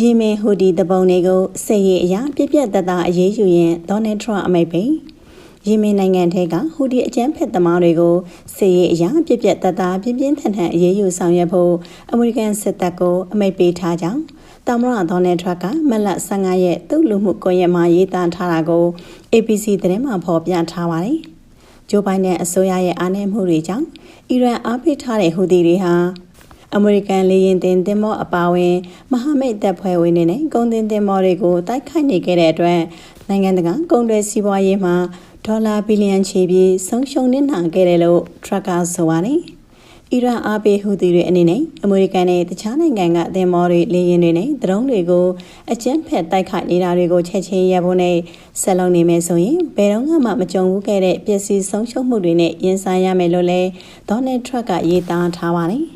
ယီမင်ဟူဒီတပုံတွေကိုစစ်ရေးအရာပြက်ပြက်တသားအရေးယူရင်ဒေါ်နယ်ထရန့်အမိတ်ပိယီမင်နိုင်ငံထဲကဟူဒီအကြမ်းဖက်သမားတွေကိုစစ်ရေးအရာပြက်ပြက်တသားပြင်းပြင်းထန်ထန်အရေးယူဆောင်ရွက်ဖို့အမေရိကန်စစ်တပ်ကိုအမိတ်ပေးထားကြောင်းတမရဒေါ်နယ်ထရန့်ကမက်လ15ရက်သူ့လူမှုကွန်ရက်မှာရေးသားထားတာကို APC သတင်းမှဖော်ပြထားပါတယ်။ဂျိုးဘိုင်ဒန်အစိုးရရဲ့အားနည်းမှုတွေကြောင့်အီရန်အားပေးထားတဲ့ဟူဒီတွေဟာ အမေရိကန်လေယာဉ်တင်တင်မောအပါအဝင် မဟာမိတ်တပ်ဖွဲ့ဝင်တွေနဲ့ကုန်တင်တင်မောတွေကိုတိုက်ခိုက်နေခဲ့တဲ့အတွက်နိုင်ငံတကာကုန်သွယ်စီးပွားရေးမှာဒေါ်လာဘီလီယံချီပြီးဆုံးရှုံးနေနိုင်ခဲ့တယ်လို့ထရက်ကဆိုပါတယ်။အီရန်အားပေးဟူသီတွေအနေနဲ့အမေရိကန်နဲ့တခြားနိုင်ငံကအသင်းမောတွေလေရင်တွေနဲ့ဒရုန်းတွေကိုအကျန်းဖက်တိုက်ခိုက်နေတာတွေကိုချက်ချင်းရပ်ဖို့နဲ့ဆက်လုပ်နေမယ်ဆိုရင်ဘယ်တော့မှမကြုံဘူးခဲ့တဲ့ပျက်စီးဆုံးရှုံးမှုတွေနဲ့ရင်ဆိုင်ရမယ်လို့လည်းဒေါ်နယ်ထရက်ကရေးသားထားပါတယ်။